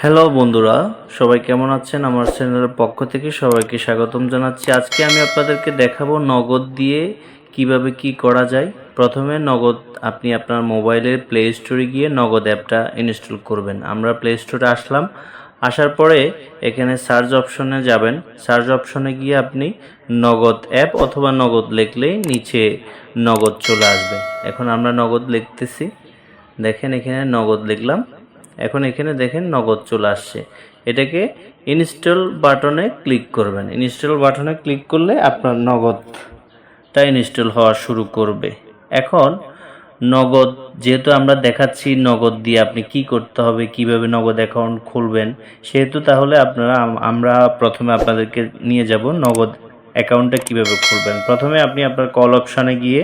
Hello বন্ধুরা। সবাই কেমন আছেন? আমার চ্যানেলের পক্ষ থেকে সবাইকে স্বাগতম জানাচ্ছি। আজকে আমি আপনাদেরকে দেখাবো নগদ দিয়ে কীভাবে কি করা যায়। প্রথমে নগদ আপনি আপনার মোবাইলের প্লে স্টোরে গিয়ে নগদ অ্যাপটা ইনস্টল করবেন। আমরা প্লে স্টোরে আসলাম। আসার পরে এখানে সার্চ অপশনে যাবেন। সার্চ অপশনে গিয়ে আপনি নগদ অ্যাপ অথবা নগদ লিখলেই নিচে নগদ চলে আসবে। এখন আমরা নগদ লিখতেছি। দেখেন এখানে নগদ লিখলাম। এখন এখানে দেখেন নগদ চলে আসছে। এটাকে ইনস্টল বাটনে ক্লিক করবেন। ইনস্টল বাটনে ক্লিক করলে আপনার নগদটা ইনস্টল হওয়া শুরু করবে। এখন নগদ, যেহেতু আমরা দেখাচ্ছি নগদ দিয়ে আপনি কি করতে হবে, কীভাবে নগদ অ্যাকাউন্ট খুলবেন, সেহেতু তাহলে আপনারা, আমরা প্রথমে আপনাদেরকে নিয়ে যাব নগদ অ্যাকাউন্টটা কীভাবে খুলবেন। প্রথমে আপনি আপনার কল অপশানে গিয়ে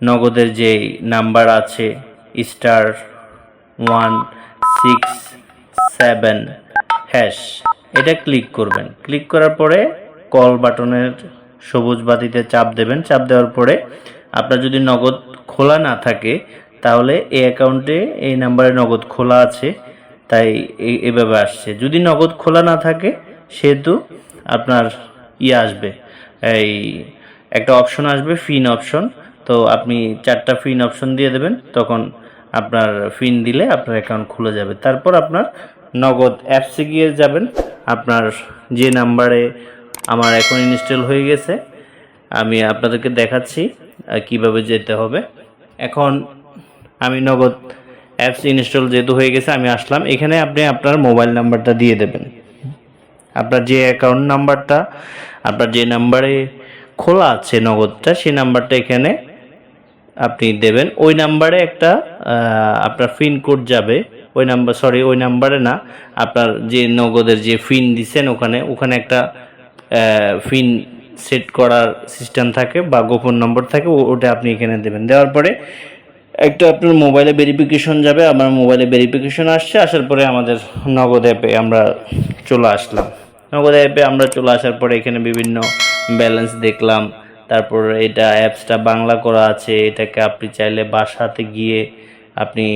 নগদের যে নাম্বার আছে star one six seven hash এটা ক্লিক করবেন। ক্লিক করার পরে কল বাটনের সবুজ বাতিতে চাপ দেবেন। চাপ দেওয়ার পরে আপনার যদি নগদ খোলা না থাকে, তাহলে এই অ্যাকাউন্টে এই নাম্বারে নগদ খোলা আছে, তাই এভাবে আসছে। যদি নগদ খোলা না থাকে, সেহেতু আপনার ইয়ে আসবে। এই একটা অপশন আসবে ফিন অপশন তো আপনি চারটা ফিন অপশন দিয়ে দেবেন, তখন আপনার ফিন দিলে আপনার অ্যাকাউন্ট খুলে যাবে। তারপর আপনার নগদ অ্যাপসে গিয়ে যাবেন। আপনার যে নাম্বারে আমার এখন ইনস্টল হয়ে গেছে, আমি আপনাদেরকে দেখাচ্ছি কীভাবে যেতে হবে। এখন আমি নগদ অ্যাপস ইনস্টল যেহেতু হয়ে গেছে, আমি আসলাম। এখানে আপনি আপনার মোবাইল নাম্বারটা দিয়ে দেবেন। আপনার যে অ্যাকাউন্ট নাম্বারটা আপনার যে নাম্বারে খোলা আছে নগদটা, সেই নাম্বারটা এখানে আপনি দেবেন। ওই নাম্বারে একটা আপনার ফিন কোড যাবে। ওই নাম্বার সরি ওই নাম্বারে না, আপনার যে নগদের যে ফিন দিছেন ওখানে ওখানে একটা ফিন সেট করার সিস্টেম থাকে বা গোপন নম্বর থাকে ওটা আপনি এখানে দেবেন। দেওয়ার পরে একটা আপনার মোবাইলে ভেরিফিকেশন যাবে, আমার মোবাইলে ভেরিফিকেশন আসছে, আসার পরে আমাদের নগদ অ্যাপে আমরা চলে আসলাম। নগদ অ্যাপে আমরা চলে আসার পরে এখানে বিভিন্ন ব্যালেন্স দেখলাম। তারপর এটা অ্যাপসটা বাংলা করা আছে, এটাকে আপনি চাইলে বাসাতে গিয়ে আপনি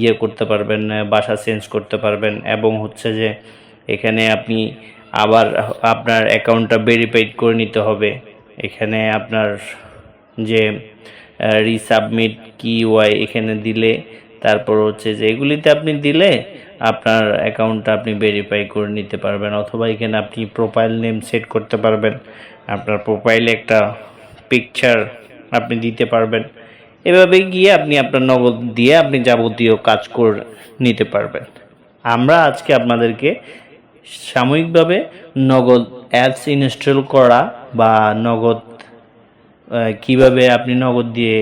ইয়ে করতে পারবেন বাসা চেঞ্জ করতে পারবেন এবং হচ্ছে যে এখানে আপনি আবার আপনার অ্যাকাউন্টটা ভেরিফাইড করে নিতে হবে। এখানে আপনার যে রিসাবমিট কি ওয়াই এখানে দিলে তারপর হচ্ছে যে এগুলিতে আপনি দিলে আপনার অ্যাকাউন্টটা আপনি ভেরিফাই করে নিতে পারবেন, অথবা এখানে আপনি প্রোফাইল নেম সেট করতে পারবেন, আপনার প্রোফাইলে একটা পিকচার আপনি দিতে পারবেন। এভাবে গিয়ে আপনি আপনার নগদ দিয়ে আপনি যাবতীয় কাজ করে নিতে পারবেন। আমরা আজকে আপনাদেরকে সাময়িকভাবে নগদ অ্যাপস ইনস্টল করা বা নগদ কীভাবে আপনি নগদ দিয়ে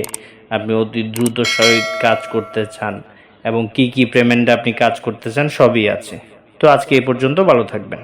আপনি অতি দ্রুত সহিত কাজ করতে চান এবং কি কি পেমেন্টে আপনি কাজ করতে চান সবই আছে। তো আজকে এ পর্যন্ত ভালো থাকবেন।